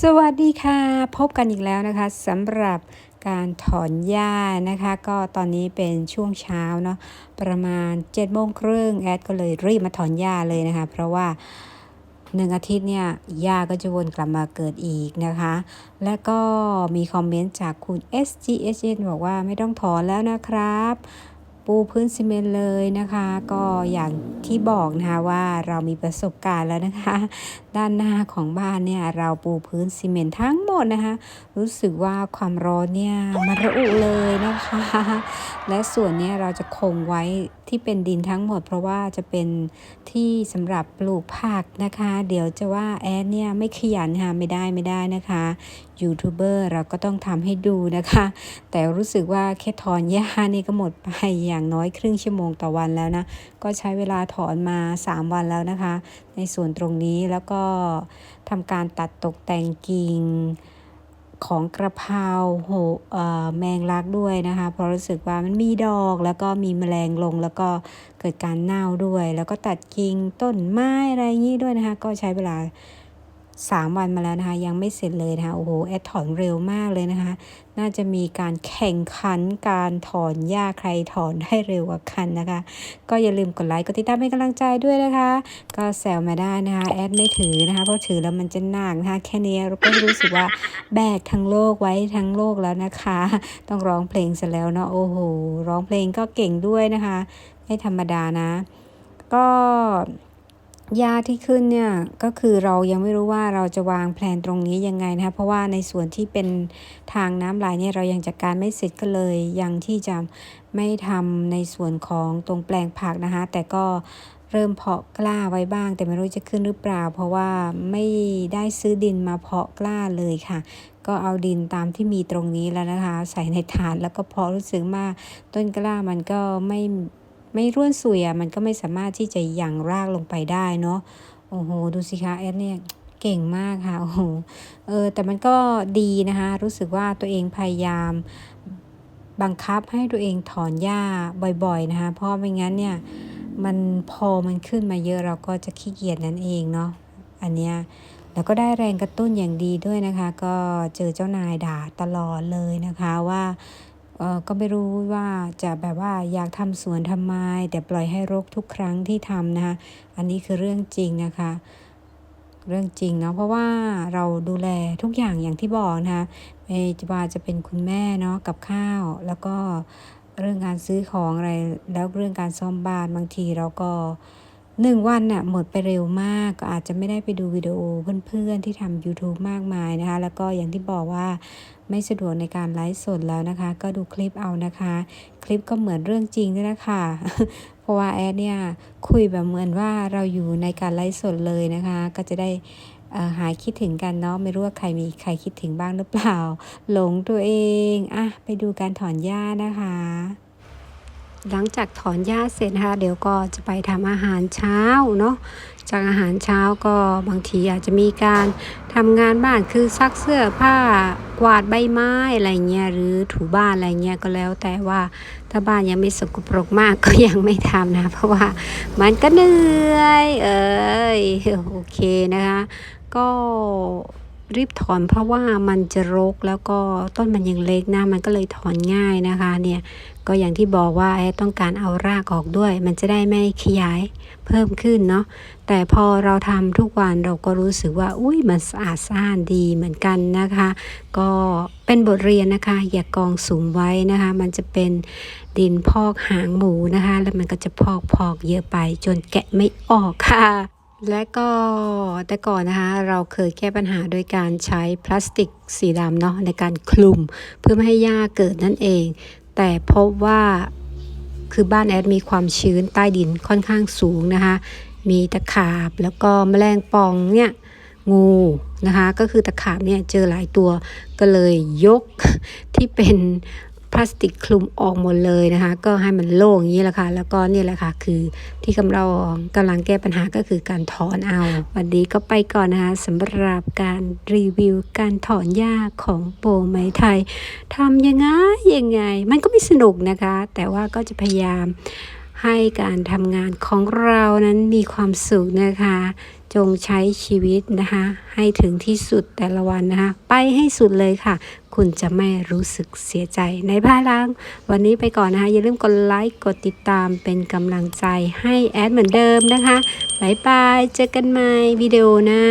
สวัสดีค่ะ พบกันอีกแล้วนะคะสำหรับการถอนหญ้านะคะ ก็ตอนนี้เป็นช่วงเช้าเนาะประมาณ7จ็ดโมงครึ่งแอดก็เลยรีบมาถอนหญ้าเลยนะคะ เพราะว่าหนึ่งอาทิตย์เนี่ยหญ้าก็จะวนกลับมาเกิดอีกนะคะ และก็มีคอมเมนต์จากคุณ SGSN บอกว่าไม่ต้องถอนแล้วนะครับ ปูพื้นซีเมนต์เลยนะคะ ก็อย่างที่บอกนะคะว่าเรามีประสบการณ์แล้วนะคะ ด้านหน้าของบ้านเนี่ยเราปูพื้นซีเมนต์ทั้งหมดนะคะ รู้สึกว่าความร้อนเนี่ยมันระอุเลยนะคะ และส่วนเนี้ยเราจะคงไว้ที่เป็นดินทั้งหมด เพราะว่าจะเป็นที่สำหรับปลูกผักนะคะ เดี๋ยวจะว่าแอดเนี่ยไม่ขยันค่ะไม่ได้ไม่ได้นะคะยูทูบเบอร์เราก็ต้องทำให้ดูนะคะ แต่รู้สึกว่าแค่ถอนหญ้านี่ก็หมดไปอย่างน้อยครึ่งชั่วโมงต่อวันแล้วนะ ก็ใช้เวลาถอนมา 3 วันแล้วนะคะ ในส่วนตรงนี้แล้วก็ทำการตัดตกแต่งกิ่งของกระเพราโหแมงลักด้วยนะคะ เพราะรู้สึกว่ามันมีดอกแล้วก็มีแมลงลงแล้วก็เกิดการเน่าด้วย แล้วก็ตัดกิ่งต้นไม้อะไรอย่างนี้ด้วยนะคะ ก็ใช้เวลา 3 วันมาแล้วนะคะ ยังไม่เสร็จเลยนะคะ โอ้โห แอดถอนเร็วมากเลยนะคะ น่าจะมีการแข่งขันการถอนหญ้าใครถอนได้เร็วกว่ากันนะคะ ก็อย่าลืมกดไลค์ กดติดตามเป็นกำลังใจด้วยนะคะ ก็แซวมาได้นะคะ แอดไม่ถือนะคะ เพราะถือแล้วมันจะหนักนะคะ แค่นี้เราก็รู้สึกว่าแบกทั้งโลกไว้ทั้งโลกแล้วนะคะ ต้องร้องเพลงซะแล้วเนาะ โอ้โห ร้องเพลงก็เก่งด้วยนะคะ ไม่ธรรมดานะ ก็ ยาที่ขึ้นเนี่ยก็คือเรายังไม่รู้ว่าเราจะวางแผนตรงนี้ยังไงนะคะเพราะว่าในส่วนที่เป็นทางน้ำไหลเนี่ยเรายังจัดการไม่เสร็จก็เลย ยังที่จะไม่ทำในส่วนของตรงแปลงผักนะคะแต่ก็เริ่มเพาะกล้าไว้บ้าง แต่ไม่รู้จะขึ้นหรือเปล่า เพราะว่าไม่ได้ซื้อดินมาเพาะกล้าเลยค่ะ ก็เอาดินตามที่มีตรงนี้แล้วนะคะ ใส่ในถาดแล้วก็เพาะรู้สึกว่าต้นกล้ามันก็ไม่ ไม่ร่วนสุยอะมันก็ไม่สามารถที่จะยั่งรากลงไปได้เนาะโอ้โห ดูสิคะแอดเนี่ยเก่งมากค่ะโอ้โหเออแต่มันก็ดีนะคะ รู้สึกว่าตัวเองพยายามบังคับให้ตัวเองถอนหญ้าบ่อยๆนะคะ เพราะไม่งั้นเนี่ยมันพอมันขึ้นมาเยอะเราก็จะขี้เกียจนั่นเองเนาะอันเนี้ยแล้วก็ได้แรงกระตุ้นอย่างดีด้วยนะคะ ก็เจอเจ้านายด่าตลอดเลยนะคะว่า ก็ไม่รู้ว่าจะแบบว่าอยากทำสวนทำไม แต่ปล่อยให้รกทุกครั้งที่ทำนะคะ อันนี้คือเรื่องจริงนะคะ เรื่องจริงเนาะเพราะว่าเราดูแลทุกอย่างอย่างที่บอกนะคะไม่ว่าจะเป็นคุณแม่เนาะกับข้าวแล้วก็เรื่องการซื้อของอะไรแล้วเรื่องการซ่อมบ้านบางทีเราก็ หนึ่งวันน่ะหมดไปเร็วมาก ก็อาจจะไม่ได้ไปดูวิดีโอเพื่อนๆที่ทำ YouTube มากมายนะคะ แล้วก็อย่างที่บอกว่าไม่สะดวกในการไลฟ์สดแล้วนะคะ ก็ดูคลิปเอานะคะ คลิปก็เหมือนเรื่องจริงด้วยนะคะเพราะว่าแอดเนี่ยคุยแบบเหมือนว่าเราอยู่ในการไลฟ์สดเลยนะคะ ก็จะได้หายคิดถึงกันเนาะไม่รู้ว่าใครมีใครคิดถึงบ้างหรือเปล่า หลงตัวเองอะไปดูการถอนหญ้านะคะ หลังจากถอนหญ้าเสร็จนะคะเดี๋ยวก็จะไปทำอาหารเช้าเนาะจากอาหารเช้าก็บางทีอาจจะมีการทำงานบ้านคือซักเสื้อผ้ากวาดใบไม้อะไรเงี้ยหรือถูบ้านอะไรเงี้ยก็แล้ว แต่ว่าถ้าบ้านยังไม่สกปรกมากก็ยังไม่ทำนะ เพราะว่ามันก็เหนื่อยเอ้ยโอเคนะคะ ก็ รีบถอนเพราะว่ามันจะรกแล้วก็ต้นมันยังเล็กนะมันก็เลยถอนง่ายนะคะเนี่ยก็อย่างที่บอกว่าต้องการเอารากออกด้วย มันจะได้ไม่ขยายเพิ่มขึ้นเนาะแต่พอเราทำทุกวันเราก็รู้สึกว่า อุ้ยมันสะอาดสะอ้านดีเหมือนกันนะคะ ก็เป็นบทเรียนนะคะ อย่ากกองสูงไว้นะคะ มันจะเป็นดินพอกหางหมูนะคะ แล้วมันก็จะพอกพอกเยอะไปจนแกะไม่ออกค่ะ และก็แต่ก่อนนะคะเราเคยแก้ปัญหาโดยการใช้พลาสติกสีดำเนาะในการคลุมเพื่อไม่ให้หญ้าเกิดนั่นเอง แต่พบว่าคือบ้านแอดมีความชื้นใต้ดินค่อนข้างสูงนะคะ มีตะขาบแล้วก็แมลงปองเนี่ยงูนะคะ ก็คือตะขาบเนี่ยเจอหลายตัวก็เลยยกที่เป็น พลาสติกคลุมออกหมดเลยนะคะ ก็ให้มันโล่งอย่างนี้แหละค่ะ แล้วก็นี่แหละค่ะ คือที่กำลังกำลังแก้ปัญหาก็คือการถอนเอา วันนี้ก็ไปก่อนนะคะสำหรับการรีวิวการถอนหญ้าของโปไหมไทยทำยังไงยังไง มันก็ไม่สนุกนะคะ แต่ว่าก็จะพยายามให้การทำงานของเรานั้นมีความสุขนะคะ จงใช้ชีวิตนะคะ ให้ถึงที่สุดแต่ละวันนะคะ ไปให้สุดเลยค่ะ คุณจะไม่รู้สึกเสียใจในภายหลัง วันนี้ไปก่อนนะคะ อย่าลืมกดไลค์กดติดตามเป็นกำลังใจให้แอดเหมือนเดิมนะคะบ๊ายบาย เจอกันใหม่วิดีโอหน้า